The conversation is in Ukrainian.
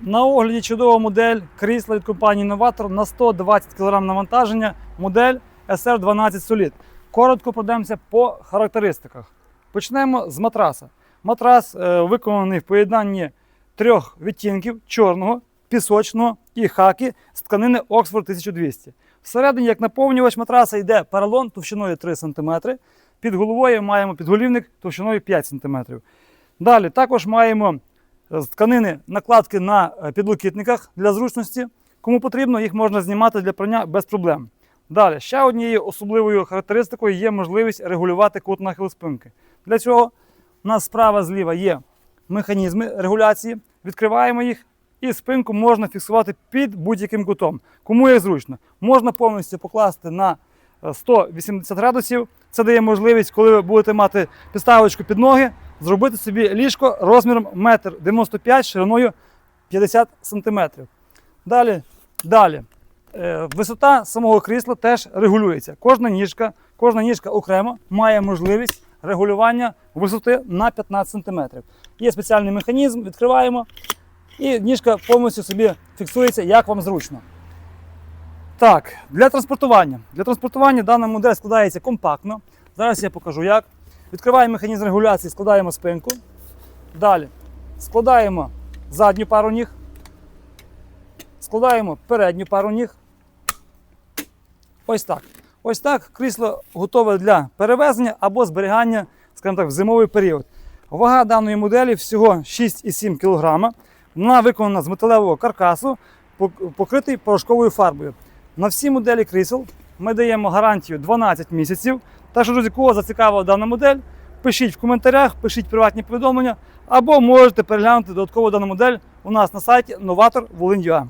На огляді чудова модель крісла від компанії Novator на 120 кг навантаження, модель SR12 Solid. Коротко пройдемося по характеристиках. Почнемо з матраса. Матрас е, виконаний в поєднанні трьох відтінків чорного, пісочного і хаки з тканини Oxford 1200. Всередині, як наповнювач матраса, йде поролон товщиною 3 см. Під головою маємо підголівник товщиною 5 см. Далі також маємо тканини накладки на е, підлокітниках для зручності. Кому потрібно, їх можна знімати для прання без проблем. Далі, ще однією особливою характеристикою є можливість регулювати кут нахилу спинки. Для цього у нас справа зліва є механізми регуляції. Відкриваємо їх і спинку можна фіксувати під будь-яким кутом. Кому як зручно. Можна повністю покласти на е, 180 градусів. Це дає можливість, коли ви будете мати підставочку під ноги, зробити собі ліжко розміром 1,95 м шириною 50 см. Далі, далі. Е, Висота самого крісла теж регулюється. Кожна ніжка, кожна ніжка окремо має можливість регулювання висоти на 15 см. Є спеціальний механізм, відкриваємо, і ніжка повністю собі фіксується, як вам зручно. Так, для транспортування. Для транспортування дана модель складається компактно. Зараз я покажу як. Відкриваємо механізм регуляції, складаємо спинку. Далі складаємо задню пару ніг. Складаємо передню пару ніг. Ось так. Ось так крісло готове для перевезення або зберігання, скажімо так, в зимовий період. Вага даної моделі всього 6,7 кг. Вона виконана з металевого каркасу, покритий порошковою фарбою. На всі моделі крісел ми даємо гарантію 12 місяців. Так що, друзі, кого зацікавила дана модель, пишіть в коментарях, пишіть приватні повідомлення, або можете переглянути додатково дану модель у нас на сайті Novator Волинь.ua.